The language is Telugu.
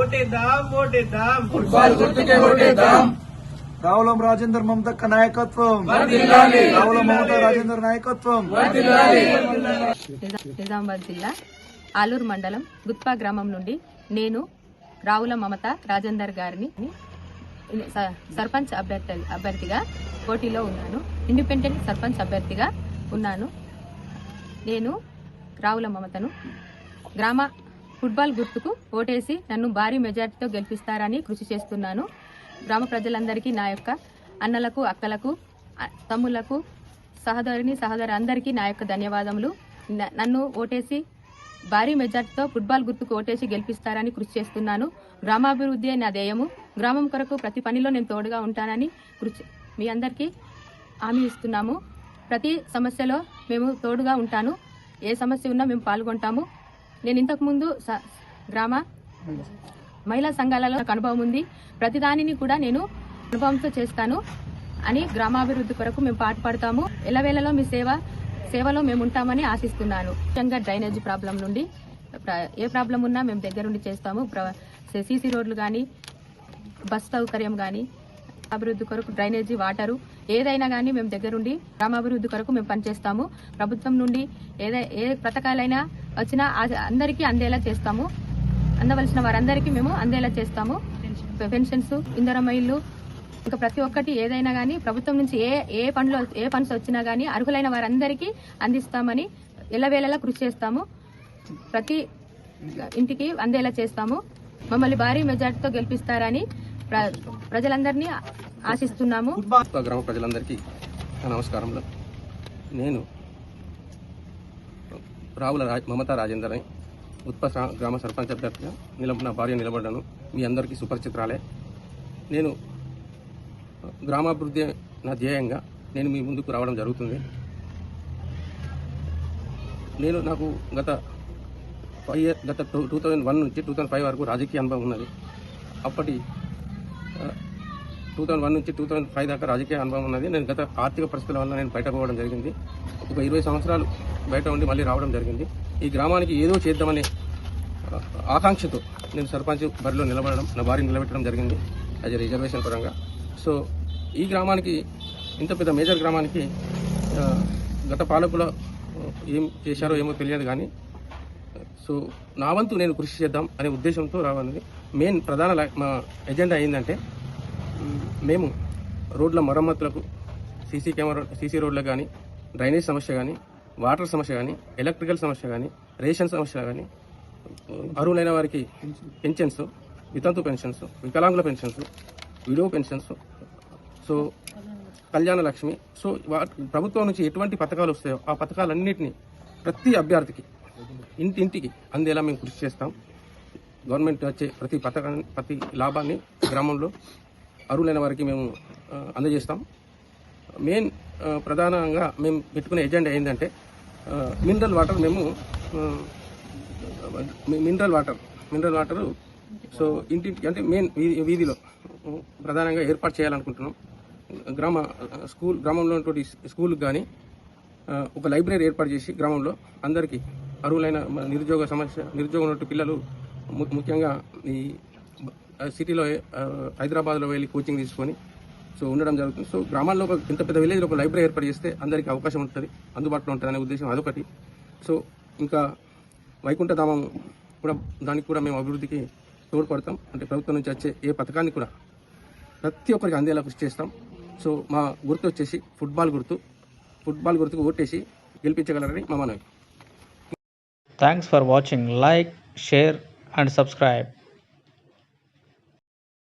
ఓటేద్దాం ఓటేద్దాం ఫుట్బాల్ గుర్తుకే ఓటేద్దాం రావులం రాజేందర్ మమతక్క నాయకత్వం. రావులం మమత రాజేందర్ నాయకత్వం. నిజామాబాద్ జిల్లా ఆలూరు మండలం గుత్పా గ్రామం నుండి నేను రావుల మమత రాజేందర్ గారిని సర్పంచ్ అభ్యర్థి అభ్యర్థిగా పోటీలో ఉన్నాను. ఇండిపెండెంట్ సర్పంచ్ అభ్యర్థిగా ఉన్నాను. నేను రావుల మమతను గ్రామ ఫుట్బాల్ గుర్తుకు ఓటేసి నన్ను భారీ మెజార్టీతో గెలిపిస్తారని కృషి చేస్తున్నాను. గ్రామ ప్రజలందరికీ నా యొక్క అన్నలకు అక్కలకు తమ్ములకు సహదరిని సహోదరిని సహోదరు అందరికీ నా యొక్క ధన్యవాదములు. నన్ను ఓటేసి భారీ మెజార్టీతో ఫుట్బాల్ గుర్తుకు ఓటేసి గెలిపిస్తారని కృషి చేస్తున్నాను. గ్రామాభివృద్ధి నా ధ్యేయము. గ్రామం కొరకు ప్రతి పనిలో నేను తోడుగా ఉంటానని కృషి మీ అందరికీ హామీ ఇస్తున్నాము. ప్రతి సమస్యలో మేము తోడుగా ఉంటాను. ఏ సమస్య ఉన్నా మేము పాల్గొంటాము. నేను ఇంతకుముందు స- గ్రామ మహిళా సంఘాలలో నాకు అనుభవం ఉంది. ప్రతిదానిని కూడా నేను అనుభవంతో చేస్తాను అని గ్రామాభివృద్ధి కొరకు మేము పాటుపడతాము ఎల్లవేళలో మీ సేవ సేవలో మేము ఉంటామని ఆశిస్తున్నాను. ముఖ్యంగా డ్రైనేజ్ ప్రాబ్లం నుండి ఏ ప్రాబ్లం ఉన్నా మేము దగ్గరుండి చేస్తాము. సీసీ రోడ్లు కానీ బస్ సౌకర్యం కానీ అభివృద్ధి కొరకు డ్రైనేజీ వాటరు ఏదైనా కానీ మేము దగ్గరుండి గ్రామాభివృద్ధి కొరకు మేము పనిచేస్తాము. ప్రభుత్వం నుండి ఏదై ఏ పథకాలైనా వచ్చినా అందరికీ అందేలా చేస్తాము. అందవలసిన వారందరికీ మేము అందేలా చేస్తాము. పెన్షన్స్ ఇందరమ్మ ఇల్లు ఇంకా ప్రతి ఒక్కటి ఏదైనా కానీ ప్రభుత్వం నుంచి ఏ ఏ పనులు ఏ ఫండ్స్ వచ్చినా కానీ అర్హులైన వారందరికీ అందిస్తామని ఎల్లవేళలా కృషి చేస్తాము. ప్రతి ఇంటికి అందేలా చేస్తాము. మమ్మల్ని భారీ మెజార్టీతో గెలిపిస్తారని ప్ర- ప్రజలందరినీ ఆశిస్తున్నాము. గ్రామ ప్రజలందరికీ నా నమస్కారములు. నేను రావుల రాజ్ మమతా రాజేందర్ అని ఉత్ప గ్రామ సర్పంచ్ అభ్యర్థిగా నిలబ నా భార్య నిలబడ్డాను. మీ అందరికీ సుపరిచిత్రాలే నేను గ్రామాభివృద్ధి నా ధ్యేయంగా నేను మీ ముందుకు రావడం జరుగుతుంది. నేను నాకు గత ఫైవ్ ఇయర్ గత టూ టూ థౌజండ్ వన్ నుంచి టూ థౌజండ్ ఫైవ్ వరకు రాజకీయ అనుభవం ఉన్నది. అప్పటి టూ థౌజండ్ వన్ నుంచి టూ థౌజండ్ ఫైవ్ దాకా రాజకీయ అనుభవం ఉన్నది. నేను గత ఆర్థిక పరిస్థితుల వల్ల నేను బయటకు పోవడం జరిగింది. ఒక ఇరవై సంవత్సరాలు బయట ఉండి మళ్ళీ రావడం జరిగింది. ఈ గ్రామానికి ఏదో చేద్దామనే ఆకాంక్షతో నేను సర్పంచ్ బరిలో నిలబడడం నా భార్య నిలబెట్టడం జరిగింది. యాజ్ రిజర్వేషన్ పరంగా. సో ఈ గ్రామానికి ఇంత పెద్ద మేజర్ గ్రామానికి గత పాలకుల ఏం చేశారో ఏమో తెలియదు కానీ సో నా వంతు నేను కృషి చేద్దాం అనే ఉద్దేశంతో రావాలి మెయిన్ ప్రధాన మా ఎజెండా ఏంటంటే మేము రోడ్ల మరమ్మతులకు సీసీ కెమెరా సీసీ రోడ్లకు కానీ డ్రైనేజ్ సమస్య కానీ వాటర్ సమస్య కానీ ఎలక్ట్రికల్ సమస్య కానీ రేషన్ సమస్య కానీ అర్హులైన వారికి పెన్షన్స్ వితంతు పెన్షన్స్ వికలాంగుల pensions widow pensions so Kalyana Lakshmi. So ప్రభుత్వం నుంచి ఎటువంటి పథకాలు వస్తాయో ఆ పథకాలన్నింటినీ ప్రతి అభ్యర్థికి ఇంటి ఇంటికి అందేలా మేము కృషి చేస్తాం. గవర్నమెంట్ వచ్చే ప్రతి పథకాన్ని ప్రతి లాభాన్ని గ్రామంలో అరువులైన వారికి మేము అందజేస్తాం. మెయిన్ ప్రధానంగా మేము పెట్టుకునే ఎజెండా ఏంటంటే మినరల్ వాటర్ మేము mineral water mineral water so ఇంటింటికి అంటే మెయిన్ వీధి- వీధిలో ప్రధానంగా ఏర్పాటు చేయాలనుకుంటున్నాం. గ్రామ స్కూల్ గ్రామంలో ఉన్నటువంటి స్కూల్కి కానీ ఒక లైబ్రరీ ఏర్పాటు చేసి గ్రామంలో అందరికీ అర్హులైన నిరుద్యోగ సమస్య నిరుద్యోగం ఉన్నట్టు పిల్లలు ము- ముఖ్యంగా ఈ సిటీలో హైదరాబాద్లో వెళ్ళి కోచింగ్ తీసుకొని సో ఉండడం జరుగుతుంది. సో గ్రామాల్లో ఒక ఇంత పెద్ద విలేజ్లో ఒక లైబ్రరీ ఏర్పాటు చేస్తే అందరికీ అవకాశం ఉంటుంది. అందుబాటులో ఉంటుంది అనే ఉద్దేశం అదొకటి. సో ఇంకా వైకుంఠధామం కూడా దానికి కూడా మేము అభివృద్ధికి తోడ్పడతాం. అంటే ప్రభుత్వం నుంచి వచ్చే ఏ పథకాన్ని కూడా ప్రతి ఒక్కరికి అందేలా కృషి చేస్తాం. సో మా గుర్తు వచ్చేసి ఫుట్బాల్ గుర్తు. ఫుట్బాల్ గుర్తుకు ఓటేసి గెలిపించగలరని మా మనవి. Thanks for watching like share and subscribe